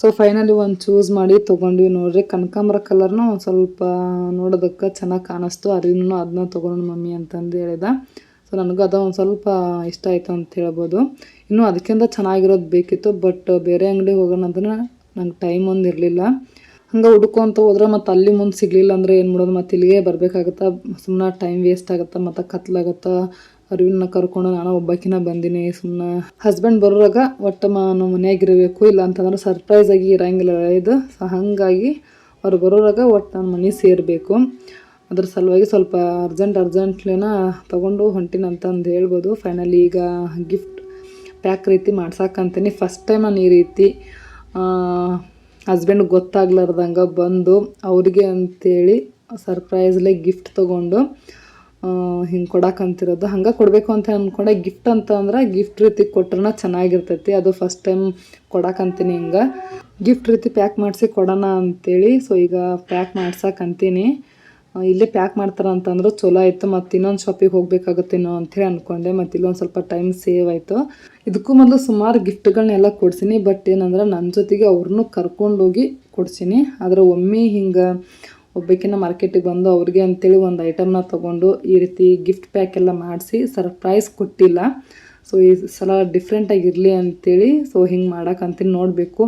A: ಸೊ ಫೈನಲಿ ಒಂದು ಚೂಸ್ ಮಾಡಿ ತೊಗೊಂಡ್ವಿ ನೋಡ್ರಿ. ಕನಕಾಂಬರ ಕಲರ್ನ ಒಂದು ಸ್ವಲ್ಪ ನೋಡೋದಕ್ಕೆ ಚೆನ್ನಾಗಿ ಕಾಣಿಸ್ತು. ಅದನ್ನು ಅದನ್ನ ತೊಗೊಂಡು ಮಮ್ಮಿ ಅಂತಂದು ಹೇಳಿದ. ಸೊ ನನಗೂ ಅದು ಒಂದು ಸ್ವಲ್ಪ ಇಷ್ಟ ಆಯಿತು ಅಂತ ಹೇಳ್ಬೋದು. ಇನ್ನೂ ಅದಕ್ಕಿಂತ ಚೆನ್ನಾಗಿರೋದು ಬೇಕಿತ್ತು ಬಟ್ ಬೇರೆ ಅಂಗಡಿ ಹೋಗೋಣ ಅಂದ್ರೆ ನಂಗೆ ಟೈಮ್ ಒಂದು ಇರಲಿಲ್ಲ. ಹಂಗೆ ಹುಡ್ಕೊಂತ ಹೋದ್ರೆ ಮತ್ತು ಅಲ್ಲಿ ಮುಂದೆ ಸಿಗಲಿಲ್ಲ ಅಂದ್ರೆ ಏನು ಮಾಡೋದು? ಮತ್ತು ಇಲ್ಲಿಗೆ ಬರಬೇಕಾಗತ್ತಾ? ಸುಮ್ಮನೆ ಟೈಮ್ ವೇಸ್ಟ್ ಆಗುತ್ತಾ? ಮತ್ತು ಕತ್ಲಾಗತ್ತಾ? ಅರಿವಿನ ಕರ್ಕೊಂಡು ನಾನು ಒಬ್ಬಾಕಿನ ಬಂದೀನಿ ಸುಮ್ಮನೆ ಹಸ್ಬೆಂಡ್ ಬರೋರಾಗ ಒಟ್ಟು ನಾನು ಮನೆಯಾಗಿರಬೇಕು, ಇಲ್ಲ ಅಂತಂದ್ರೆ ಸರ್ಪ್ರೈಸ್ ಆಗಿ ಇರಂಗಿಲ್ಲ ಇದು. ಸೊ ಹಾಗಾಗಿ ಅವ್ರು ಬರೋರಾಗ ಒಟ್ಟು ನಾನು ಮನೆ ಸೇರಬೇಕು. ಅದ್ರ ಸಲುವಾಗಿ ಸ್ವಲ್ಪ ಅರ್ಜೆಂಟ್ ಅರ್ಜೆಂಟ್ಲೇನ ತೊಗೊಂಡು ಹೊಂಟಿನ ಅಂತಂದು ಹೇಳ್ಬೋದು. ಫೈನಲಿ ಈಗ ಗಿಫ್ಟ್ ಪ್ಯಾಕ್ ರೀತಿ ಮಾಡ್ಸಕ್ಕಂತೀನಿ ಫಸ್ಟ್ ಟೈಮ್ ನಾನು ಈ ರೀತಿ ಹಸ್ಬೆಂಡ್ ಗೊತ್ತಾಗ್ಲಾರ್ದಂಗೆ ಬಂದು ಅವ್ರಿಗೆ ಅಂತೇಳಿ ಸರ್ಪ್ರೈಸ್ಲೆ ಗಿಫ್ಟ್ ತೊಗೊಂಡು ಹಿಂಗೆ ಕೊಡಕ್ಕಂತಿರೋದು ಹಂಗೆ ಕೊಡಬೇಕು ಅಂತ ಅಂದ್ಕೊಂಡೆ ಗಿಫ್ಟ್ ಅಂತ ಅಂದ್ರೆ ಗಿಫ್ಟ್ ರೀತಿ ಕೊಟ್ರನ ಚೆನ್ನಾಗಿರ್ತೈತಿ. ಅದು ಫಸ್ಟ್ ಟೈಮ್ ಕೊಡಕ್ಕಂತೀನಿ ಹಿಂಗೆ. ಗಿಫ್ಟ್ ರೀತಿ ಪ್ಯಾಕ್ ಮಾಡಿಸಿ ಕೊಡೋಣ ಅಂತೇಳಿ. ಸೊ ಈಗ ಪ್ಯಾಕ್ ಮಾಡ್ಸಕ್ಕಂತೀನಿ ಇಲ್ಲೇ ಪ್ಯಾಕ್ ಮಾಡ್ತಾರ ಅಂತಂದ್ರೆ ಚಲೋ ಆಯಿತು. ಮತ್ತು ಇನ್ನೊಂದು ಶಾಪಿಗೆ ಹೋಗ್ಬೇಕಾಗುತ್ತೇನೋ ಅಂಥೇಳಿ ಅಂದ್ಕೊಂಡೆ ಮತ್ತು ಇಲ್ಲೊಂದು ಸ್ವಲ್ಪ ಟೈಮ್ ಸೇವ್ ಆಯಿತು. ಇದಕ್ಕೂ ಮೊದಲು ಸುಮಾರು ಗಿಫ್ಟ್ಗಳನ್ನೆಲ್ಲ ಕೊಡ್ಸೀನಿ. ಬಟ್ ಏನಂದ್ರೆ ನನ್ನ ಜೊತೆಗೆ ಅವ್ರನ್ನೂ ಕರ್ಕೊಂಡೋಗಿ ಕೊಡ್ಸೀನಿ. ಆದರೆ ಒಮ್ಮೆ ಹಿಂಗೆ ಒಬ್ಬಾಕಿನ ಮಾರ್ಕೆಟಿಗೆ ಬಂದು ಅವ್ರಿಗೆ ಅಂತೇಳಿ ಒಂದು ಐಟಮ್ನ ತೊಗೊಂಡು ಈ ರೀತಿ ಗಿಫ್ಟ್ ಪ್ಯಾಕ್ ಎಲ್ಲ ಮಾಡಿಸಿ ಸರ್ಪ್ರೈಸ್ ಕೊಟ್ಟಿಲ್ಲ. ಸೊ ಈ ಸಲ ಡಿಫ್ರೆಂಟಾಗಿರಲಿ ಅಂತೇಳಿ ಸೊ ಹಿಂಗೆ ಮಾಡೋಕ್ಕಂತೀನಿ ನೋಡಬೇಕು.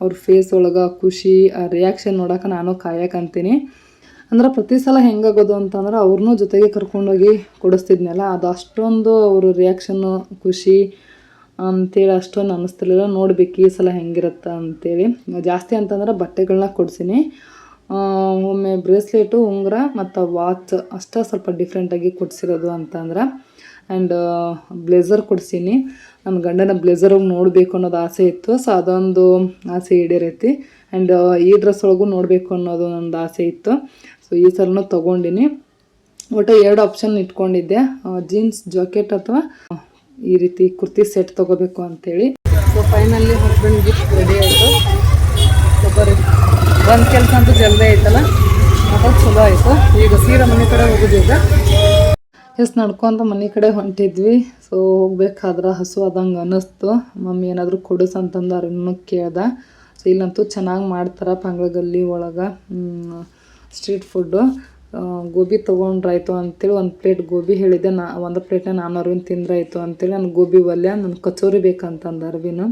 A: ಅವ್ರ ಫೇಸ್ ಒಳಗೆ ಖುಷಿ, ಆ ರಿಯಾಕ್ಷನ್ ನೋಡೋಕೆ ನಾನು ಕಾಯಕ್ಕಂತೀನಿ ಅಂದ್ರೆ ಪ್ರತಿ ಸಲ ಹೆಂಗಾಗೋದು ಅಂತಂದ್ರೆ ಅವ್ರನ್ನೂ ಜೊತೆಗೆ ಕರ್ಕೊಂಡೋಗಿ ಕೊಡಿಸ್ತಿದ್ನಲ್ಲ, ಅದು ಅಷ್ಟೊಂದು ಅವ್ರ ರಿಯಾಕ್ಷನ್ನು ಖುಷಿ ಅಂತೇಳಿ ಅಷ್ಟೊಂದು ಅನ್ನಿಸ್ತಿರ್ಲಿಲ್ಲ ನೋಡ್ಬೇಕು ಈ ಸಲ ಹೆಂಗಿರುತ್ತೆ ಅಂತೇಳಿ. ಜಾಸ್ತಿ ಅಂತಂದ್ರೆ ಬಟ್ಟೆಗಳನ್ನ ಕೊಡ್ಸೀನಿ. ಒಮ್ಮೆ ಬ್ರೇಸ್ಲೆಟು, ಉಂಗುರ ಮತ್ತು ವಾಚ್ ಅಷ್ಟೇ ಸ್ವಲ್ಪ ಡಿಫ್ರೆಂಟಾಗಿ ಕೊಡಿಸಿರೋದು ಅಂತಂದ್ರೆ. ಆ್ಯಂಡ್ ಬ್ಲೇಝರ್ ಕೊಡಿಸೀನಿ. ನನ್ನ ಗಂಡನ ಬ್ಲೇಸರ್ ನೋಡಬೇಕು ಅನ್ನೋದು ಆಸೆ ಇತ್ತು. ಸೊ ಅದೊಂದು ಆಸೆ ಈಡೇರೈತಿ. ಆ್ಯಂಡ್ ಈ ಡ್ರೆಸ್ ಒಳಗೂ ನೋಡಬೇಕು ಅನ್ನೋದು ನಂದು ಆಸೆ ಇತ್ತು. ಸೊ ಈ ಸಲನೂ ತೊಗೊಂಡಿನಿ. ಒಟ್ಟು ಎರಡು ಆಪ್ಷನ್ ಇಟ್ಕೊಂಡಿದ್ದೆ. ಜೀನ್ಸ್ ಜಾಕೆಟ್ ಅಥವಾ ಈ ರೀತಿ ಕುರ್ತಿ ಸೆಟ್ ತೊಗೋಬೇಕು ಅಂತೇಳಿ. So finally husband gift ready ಆಯಿತು. ಒಂದು ಕೆಲಸ ಅಂತೂ ಜಲ್ದಿ ಐತಲ್ಲ? ಅದು ಚಲೋ ಆಯಿತು. ಈಗ ಸೀರೆ ಮನೆ ಕಡೆ ಹೋಗೋದು ಈಗ. ಎಸ್, ನಡ್ಕೊಂತ ಮನೆ ಕಡೆ ಹೊಂಟಿದ್ವಿ. ಸೊ ಹೋಗ್ಬೇಕಾದ್ರೆ ಹಸು ಆದಂಗೆ ಅನ್ನಿಸ್ತು. ಮಮ್ಮಿ ಏನಾದರೂ ಕೊಡಿಸ್ ಅಂತಂದು ಇನ್ನೂ ಕೇಳ್ದೆ. ಸೊ ಇಲ್ಲಂತೂ ಚೆನ್ನಾಗಿ ಮಾಡ್ತಾರೆ ಪಂಗಳಗಲ್ಲಿ ಒಳಗೆ ಸ್ಟ್ರೀಟ್ ಫುಡ್ಡು ಗೋಬಿ ತೊಗೊಂಡ್ರಾಯ್ತು ಅಂತೇಳಿ ಒಂದು ಪ್ಲೇಟ್ ಗೋಬಿ ಹೇಳಿದ್ದೆ. ನಾ, ಒಂದು ಪ್ಲೇಟ್ನ ನಾನು ಅರವಿಂದ್ ತಿಂದ್ರಾಯ್ತು ಅಂತೇಳಿ. ನಾನು ಗೋಬಿ ಒಲ್ಯ ನನ್ನ ಕಚೋರಿ ಬೇಕಂತಂದು ಅರವಿನ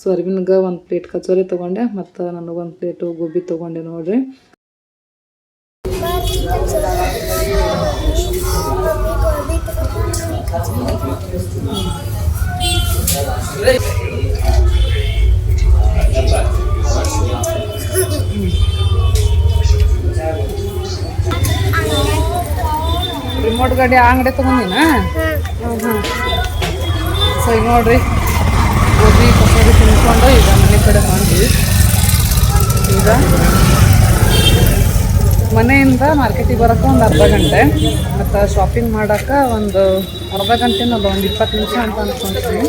A: ಸೊ ಅರವಿನ್ಗೆ ಒಂದು ಪ್ಲೇಟ್ ಕಚೋರಿ ತೊಗೊಂಡೆ ಮತ್ತು ನನಗೊಂದು ಪ್ಲೇಟು ಗೋಬಿ ತೊಗೊಂಡೆ ನೋಡ್ರಿ. ರಿಮೋಟ್ ಗಾಡಿ ಆ ಅಂಗಡಿ ತಗೊಂಡಿನ? ಸರಿ ಹ್ಞೂ ಸೊ ಈಗ ನೋಡ್ರಿ. ಗೋಬಿ ಕಸೂರಿ ತಿನ್ಕೊಂಡು ಈಗ ಮನೆ ಕಡೆ ಹೊಂದ್ವಿ ಈಗ ಮನೆಯಿಂದ ಮಾರ್ಕೆಟಿಗೆ ಬರೋಕೆ ಒಂದು ಅರ್ಧ ಗಂಟೆ. ಮತ್ತು ಶಾಪಿಂಗ್ ಮಾಡೋಕೆ ಒಂದು ಅರ್ಧ ಗಂಟೆನಲ್ಲ ಒಂದು ಇಪ್ಪತ್ತು ನಿಮಿಷ ಅಂತ ಅಂದ್ಕೊಂತೀನಿ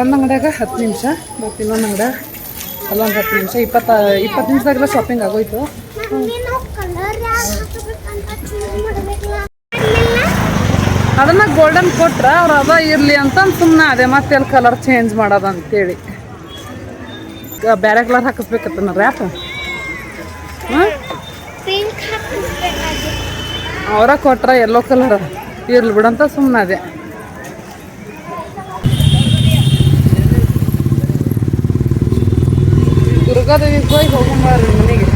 A: ಒಂದು ಅಂಗಡಿಯಾಗ ಹತ್ತು ನಿಮಿಷ, ಮತ್ತು ಇನ್ನೊಂದು ಅಂಗಡಿಯಾಗ ಅಲ್ಲೊಂದು ಹತ್ತು ನಿಮಿಷ. ಇಪ್ಪತ್ತು ಇಪ್ಪತ್ತು ನಿಮಿಷದಾಗೆಲ್ಲ ಶಾಪಿಂಗ್ ಆಗೋಯ್ತು
B: ನೀನು ಕಲರ್ ಯಾರು ಹಾಕಬೇಕಂತ ಚೂಸ್ ಮಾಡಬೇಕಲ್ಲ
A: ಅದನ್ನ ಗೋಲ್ಡನ್ ಕೊಟ್ರೆ ಅವ್ರು ಅದ ಇರಲಿ ಅಂತ ಸುಮ್ಮನೆ ಅದೇ ಮತ್ತೆ ಎಲ್ಲಿ ಕಲರ್ ಚೇಂಜ್ ಮಾಡೋದು ಅಂತೇಳಿ. ಈಗ ಬೇರೆ ಕಲರ್ ಹಾಕಿಸ್ಬೇಕತ್ತ ರ್ಯಾಪ್ ಅವರ ಕೊಟ್ರ ಎಲ್ಲೋ ಕಲರ್ ಇರ್ಲಿ ಬಿಡಂತ ಸುಮ್ಮನೆ ಅದೇ. ದುರ್ಗಾದೇವಿಗೆ ಹೋಗಿ ಹೋಗೊಂಬಾರ್ರಿ ಮನೆಗೆ.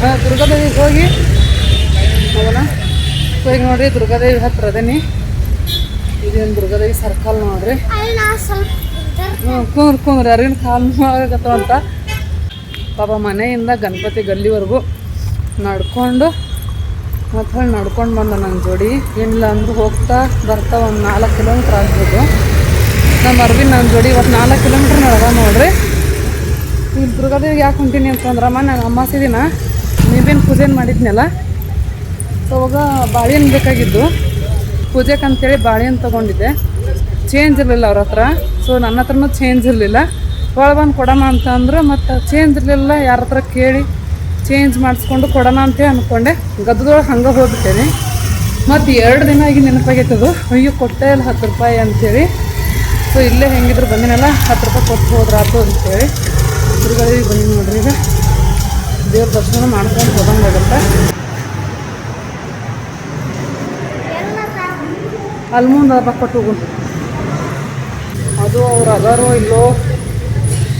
A: ಹಾಂ, ದುರ್ಗಾದೇವಿಗೆ ಹೋಗಿ. ಹೋಗೋಣ. ಸೊ ಈಗ ನೋಡ್ರಿ ದುರ್ಗಾದೇವಿ ಹತ್ರ ಅದೇನಿ ಇದೇನು ದುರ್ಗಾದೇವಿ ಸರ್ಕಲ್ ನೋಡ್ರಿ. ಕುಂದ್ರ ಕುಂದ್ರಿ. ಅರಿನ ಕಾಲ್ ಆಗತ್ತವ ಅಂತ. ಪಾಪ ಮನೆಯಿಂದ ಗಣಪತಿ ಗಲ್ಲಿವರೆಗೂ ನಡ್ಕೊಂಡು ಮತ್ತು ಹೊಳ್ಳಿ ನಡ್ಕೊಂಡು ಬಂದ ನನ್ನ ಜೋಡಿ. ಏನಿಲ್ಲ ಅಂದ್ರೆ ಹೋಗ್ತಾ ಬರ್ತಾ ಒಂದು ನಾಲ್ಕು ಕಿಲೋಮೀಟ್ರ್ ಆಗ್ಬೋದು. ನಮ್ಮ ಅರ್ವಿನ ನನ್ನ ಜೋಡಿ ಇವತ್ತು ನಾಲ್ಕು ಕಿಲೋಮೀಟ್ರ್ ನಡ್ದ ನೋಡ್ರಿ. ಈಗ ದುರ್ಗಾದೇವಿಗೆ ಯಾಕೆ ಹೊಂಟೀನಿ ಅಂತಂದ್ರಮ್ಮ ನಾನು ಅಮಾಸಿ ದಿನ ನೀವೇನು ಪೂಜೆನ ಮಾಡಿದ್ನಲ್ಲ? ಅವಾಗ ಬಾಳೆಹಣ್ಣು ಬೇಕಾಗಿದ್ದು. ಪೂಜೆಗೆ ಅಂತೇಳಿ ಬಾಳೆಹಣ್ಣು ತೊಗೊಂಡಿದ್ದೆ. ಚೇಂಜ್ ಇರಲಿಲ್ಲ ಅವ್ರ ಹತ್ರ. ಸೊ ನನ್ನ ಹತ್ರನೂ ಚೇಂಜ್ ಇರಲಿಲ್ಲ. ಒಳ ಬಂದು ಕೊಡೋಣ ಅಂತ ಅಂದ್ರೆ, ಮತ್ತು ಚೇಂಜ್ ಇರಲಿಲ್ಲ. ಯಾರ ಹತ್ರ ಕೇಳಿ ಚೇಂಜ್ ಮಾಡಿಸ್ಕೊಂಡು ಕೊಡೋಣ ಅಂತ ಅಂದ್ಕೊಂಡೆ ಗದ್ದದೊಳಗೆ ಹಂಗೆ ಹೋಗ್ಬಿಟ್ಟೇನೆ. ಮತ್ತು ಎರಡು ದಿನ ಆಗಿ ನೆನಪಾಗೈತದು. ಅಯ್ಯೋ, ಕೊಟ್ಟೆ ಇಲ್ಲ ಹತ್ತು ರೂಪಾಯಿ ಅಂಥೇಳಿ ಸೊ ಇಲ್ಲೇ ಹೆಂಗಿದ್ರು ಬಂದಿನಲ್ಲ, ಹತ್ತು ರೂಪಾಯಿ ಕೊಟ್ಟು ಹೋದ್ರಾತು ಅಂತೇಳಿ. ತಿರುಗಾಡಿ ಬಂದಿ ನೋಡ್ರಿ ಈಗ. ದೇವ್ರ ದರ್ಶನ ಮಾಡ್ಕೊಂಡು ಹೋದಂಗೆ ಆಗುತ್ತೆ ಅಲ್ಲಿ ಮುಂದೆ ಕೊಟ್ಟು ಅದು ಅವ್ರು ಅದಾರೋ ಇಲ್ಲೋ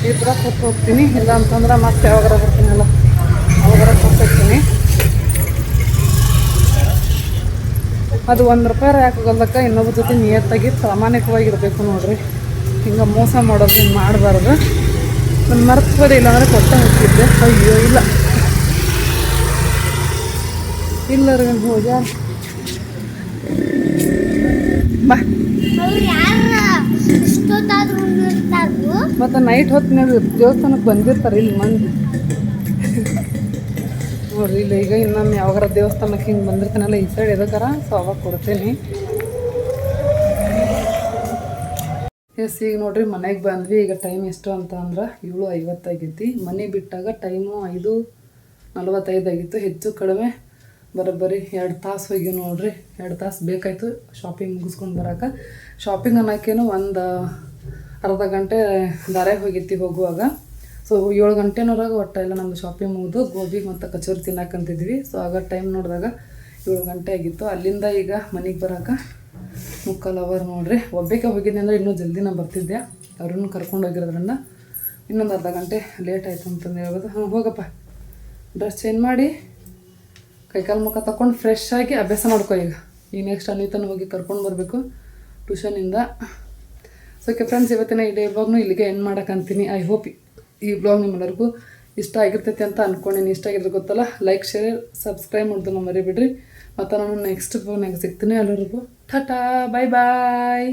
A: ಇದ್ರ ಕೊಟ್ಟು ಹೋಗ್ತೀನಿ. ಇಲ್ಲ ಅಂತಂದ್ರೆ ಮತ್ತೆ ಯಾವಾಗಾರ ಬರ್ತೀನಲ್ಲ ಅವಾಗಾರ ಕೊಟ್ಟು ಹೋಗ್ತೀನಿ. ಅದು ಒಂದು ರೂಪಾಯಿ ಹಾಕೋಗಲ್ದಕ್ಕ ಇನ್ನೊಬ್ಬರ ಜೊತೆ ನಿಯತ್ತಾಗಿ ಪ್ರಾಮಾಣಿಕವಾಗಿರಬೇಕು ನೋಡ್ರಿ. ಹಿಂಗೆ ಮೋಸ ಮಾಡೋದು ಹಿಂಗೆ ಮಾಡಬಾರ್ದು. ನಾನು ಮರ್ತು ಇಲ್ಲ ಅಂದರೆ ಕೊಟ್ಟ ಹೋಗ್ತಿದ್ದೆ. ಅಯ್ಯೋ, ಇಲ್ಲ. ಇಲ್ಲ ರೀ ಹೋಗ್ಯಾರ ಬಾ. ಮತ್ತು ನೈಟ್ ಹೊತ್ತು ನೀವು ದೇವಸ್ಥಾನಕ್ಕೆ ಬಂದಿರ್ತಾರೆ ಇಲ್ಲಿ ಮಂದಿ. ನೋಡ್ರಿ ಇಲ್ಲ ಈಗ ಇನ್ನೊಮ್ಮೆ ಯಾವಾಗಾರ ದೇವಸ್ಥಾನಕ್ಕೆ ಹಿಂಗೆ ಬಂದಿರ್ತಾನಲ್ಲ ಈ ಸೈಡ್ ಎದಕ್ಕಾರ? ಸೊ ಅವಾಗ ಕೊಡ್ತೇನೆ. ಎಸ್ ಈಗ ನೋಡ್ರಿ ಮನೆಗೆ ಬಂದ್ವಿ. ಈಗ ಟೈಮ್ ಎಷ್ಟು ಅಂತ ಅಂದ್ರೆ ಏಳು ಐವತ್ತಾಗೈತಿ ಮನೆ ಬಿಟ್ಟಾಗ ಟೈಮು ಐದು ನಲ್ವತ್ತೈದು ಆಗಿತ್ತು. ಹೆಚ್ಚು ಕಡಿಮೆ ಬರೋಬ್ಬರಿ ಎರಡು ತಾಸು ಹೋಗಿ ನೋಡ್ರಿ. ಎರಡು ತಾಸು ಬೇಕಾಯಿತು ಶಾಪಿಂಗ್ ಮುಗಿಸ್ಕೊಂಡು ಬರೋಕೆ. ಶಾಪಿಂಗ್ ಅನ್ನೋಕ್ಕೇನು ಒಂದು, ಅರ್ಧ ಗಂಟೆ ದಾರ್ಯಾಗ ಹೋಗಿತ್ತು ಹೋಗುವಾಗ. ಸೊ ಏಳು ಗಂಟೆನೋರಾಗ ಒಟ್ಟು ಎಲ್ಲ ನಮ್ಮದು ಶಾಪಿಂಗ್ ಮುಗಿದು ಗೋಬಿ ಮತ್ತು ಕಚೋರಿ ತಿನ್ನಕ್ಕಂತಿದ್ವಿ ಸೊ ಆಗ ಟೈಮ್ ನೋಡಿದಾಗ ಏಳು ಗಂಟೆ ಆಗಿತ್ತು. ಅಲ್ಲಿಂದ ಈಗ ಮನೆಗೆ ಬರೋಕೆ ಮುಕ್ಕಾಲು ಅವರ್ ನೋಡ್ರಿ. ಒಬ್ಬಕ್ಕೆ ಹೋಗಿದ್ದೆ ಅಂದರೆ ಇನ್ನೂ ಜಲ್ದಿ ನಾನು ಬರ್ತಿದ್ದೆ. ಅವ್ರನ್ನೂ ಕರ್ಕೊಂಡು ಹೋಗಿರೋದ್ರಿಂದ ಇನ್ನೊಂದು ಅರ್ಧ ಗಂಟೆ ಲೇಟ್ ಆಯಿತು ಅಂತಂದು ಹೇಳ್ಬೋದು. ಹಾಂ, ಹೋಗಪ್ಪ. ಡ್ರೆಸ್ ಚೇಂಜ್ ಮಾಡಿ. ಕೈಕಾಲು ಮುಖ ತಕೊಂಡು ಫ್ರೆಶ್ ಆಗಿ ಅಭ್ಯಾಸ ಮಾಡ್ಕೊ ಈಗ. ಈ ನೆಕ್ಸ್ಟ್ ಅನಿತನ ಹೋಗಿ ಕರ್ಕೊಂಡು ಬರಬೇಕು. ಟ್ಯೂಷನಿಂದ ಸೊ ಓಕೆ ಫ್ರೆಂಡ್ಸ್ ಇವತ್ತಿನ ಈ ಡೇ ಬ್ಲಾಗ್ನು ಇಲ್ಲಿಗೆ ಎಂಡ್ ಮಾಡೋಕ್ಕಂತೀನಿ ಐ ಹೋಪ್ ಈ ಬ್ಲಾಗ್ ನಿಮ್ಮೆಲ್ಲರಿಗೂ ಇಷ್ಟ ಆಗಿರ್ತೈತಿ ಅಂತ ಅಂದ್ಕೊಂಡಿನಿ ಇಷ್ಟ ಆಗಿದ್ರೆ ಗೊತ್ತಲ್ಲ ಲೈಕ್ ಶೇರ್ ಸಬ್ಸ್ಕ್ರೈಬ್ ಮಾಡೋದನ್ನ ಮರಿಬಿಡ್ರಿ. ಮತ್ತು ನಾನು ನೆಕ್ಸ್ಟ್ ಫೋನಾಗ ಸಿಗ್ತೀನಿ ಎಲ್ಲರಿಗೂ. ಟಾಟಾ ಬಾಯ್ ಬಾಯ್